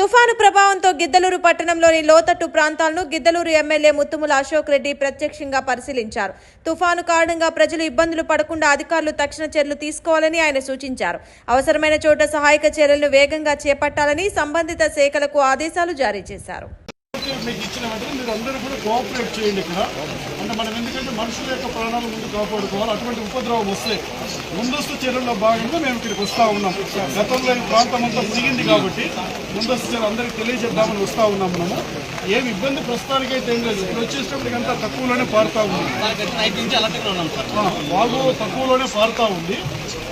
తుఫాను ప్రభావంతో గిద్దలూరు పట్టణంలోని లోతట్టు ప్రాంతాలను గిద్దలూరు ఎమ్మెల్యే ముత్తుముల అశోక్ రెడ్డి ప్రత్యక్షంగా పరిశీలించారు. తుఫాను కారణంగా ప్రజలు ఇబ్బందులు పడకుండా అధికారులు తక్షణ చర్యలు తీసుకోవాలని ఆయన సూచించారు. అవసరమైన చోట సహాయక చర్యలను వేగంగా చేపట్టాలని సంబంధిత శాఖలకు ఆదేశాలు జారీ చేశారు. మీకు ఇచ్చిన వెంటనే మీరు అందరూ కూడా కోఆపరేట్ చేయండి ఇక్కడ. అంటే మనం ఎందుకంటే మనుషుల యొక్క ప్రాణాలు ముందు కాపాడుకోవాలి అటువంటి ఉపద్రవం వస్తే ముందస్తు చర్యల్లో భాగంగా మేము ఇక్కడికి వస్తూ ఉన్నాం. గతంలో ఈ ప్రాంతం అంతా మునిగింది కాబట్టి ముందస్తు చర్యలు అందరికీ తెలియజేద్దామని వస్తూ ఉన్నాం మనము. ఏమి ఇబ్బంది ప్రస్తుతానికి అయితే ఏం లేదు. ఇక్కడ వచ్చేటప్పటికి అంతా తక్కువలోనే పారుతా ఉంది. నైట్ వాగు తక్కువలోనే పారుతా ఉంది.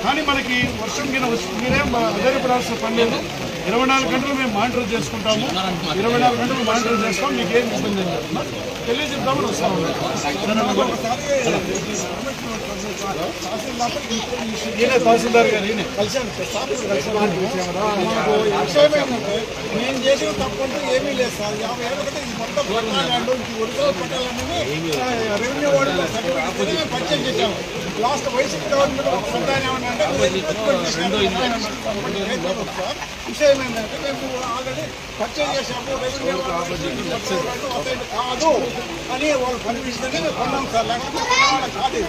కానీ మనకి వర్షం కింద వచ్చి మీరేం ఆధారపడాల్సిన పని లేదు. ఇరవై నాలుగు గంటలు మేము మానిటర్ చేసుకుంటాము. ఇరవై నాలుగు గంటలు మానిటర్ చేస్తాం. మీకు ఏం ఇబ్బంది ఏం లేదు. తెలియజేద్దామని వస్తా ఉన్నాం. తహసీల్దార్ గారు ఈయనే. నేను చేసిన తప్పంటూ ఏమీ లేదు సార్. యాభై ఏళ్ళ ఇది మొత్తం original పట్టాలన్నీ revenue certificate purchase last YCP government సంతానం. సార్ విషయం ఏంటంటే మేము ఆల్రెడీ పర్చేజ్ చేసాము రెవెన్యూ కాదు అని వాళ్ళు పర్మిషన్గా మేము కొన్నాం సార్ లేకపోతే కాదు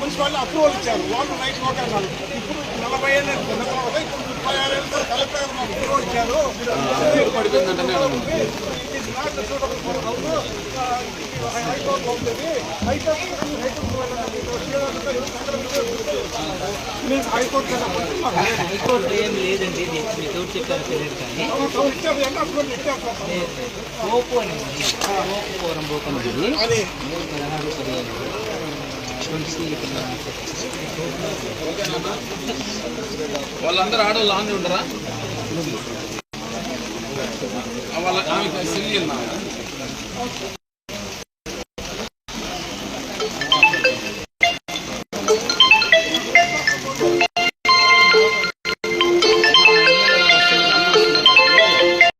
మున్సిపాలిటీ అప్రూవల్ ఇచ్చారు వాళ్ళు నైట్ నోట్ అన్నారు ఇప్పుడు నలభై ఏళ్ళు కొన్న తర్వాత ఇప్పుడు ముప్పై ఆరు ఏళ్ళు కలెక్టర్ మాకు అప్రూవల్ ఇచ్చారు. Uh, హైకోర్టు ఉంటుంది high court high court high court ఏం లేదండి ఎవరు చెప్పారో తెలియదు కానీ. కోపు అని కోపు పూరం పోతుంది అది. పదహారు పదిహేను వాళ్ళందరూ ఆడవాళ్ళు ఆంది ఉండరా? వాళ్ళ ఆమె సిల్లి